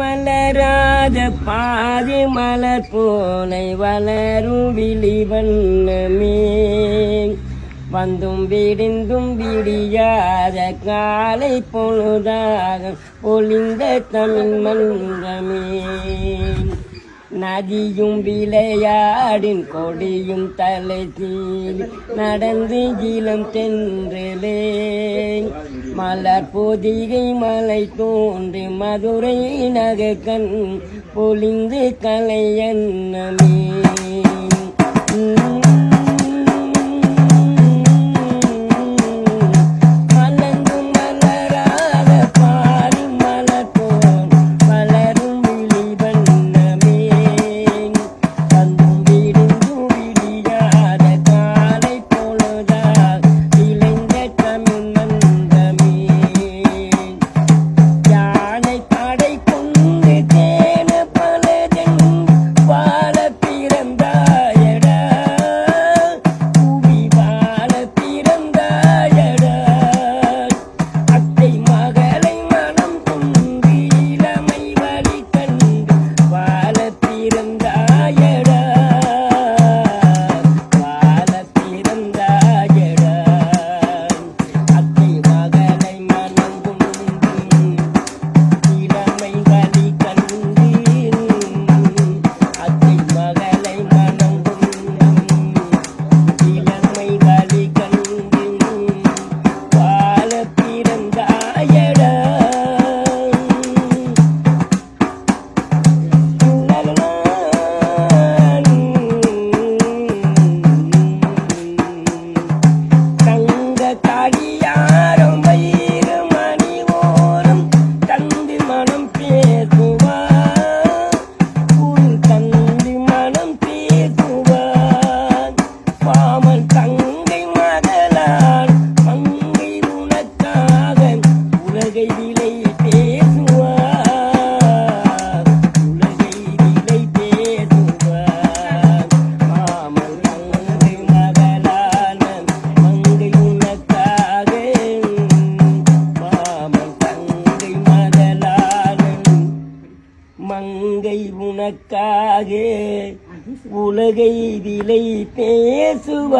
மலராத பாதி மலர் போனை வளரும் விழிவண்ணமே. வந்தும் விடிந்தும் விடியாத காலை பொழுதாக பொழிந்த தமிழ் மன்றமே. நதியும் விளையாடின் கொடியும் தலை நடந்து இளம் தென்றலே. மலர் பொதிகை மலை தோன்றி மதுரை நகை கண் பொலிந்து கலை கங்கை உனக்காக உலகை விலை பேசுவார்.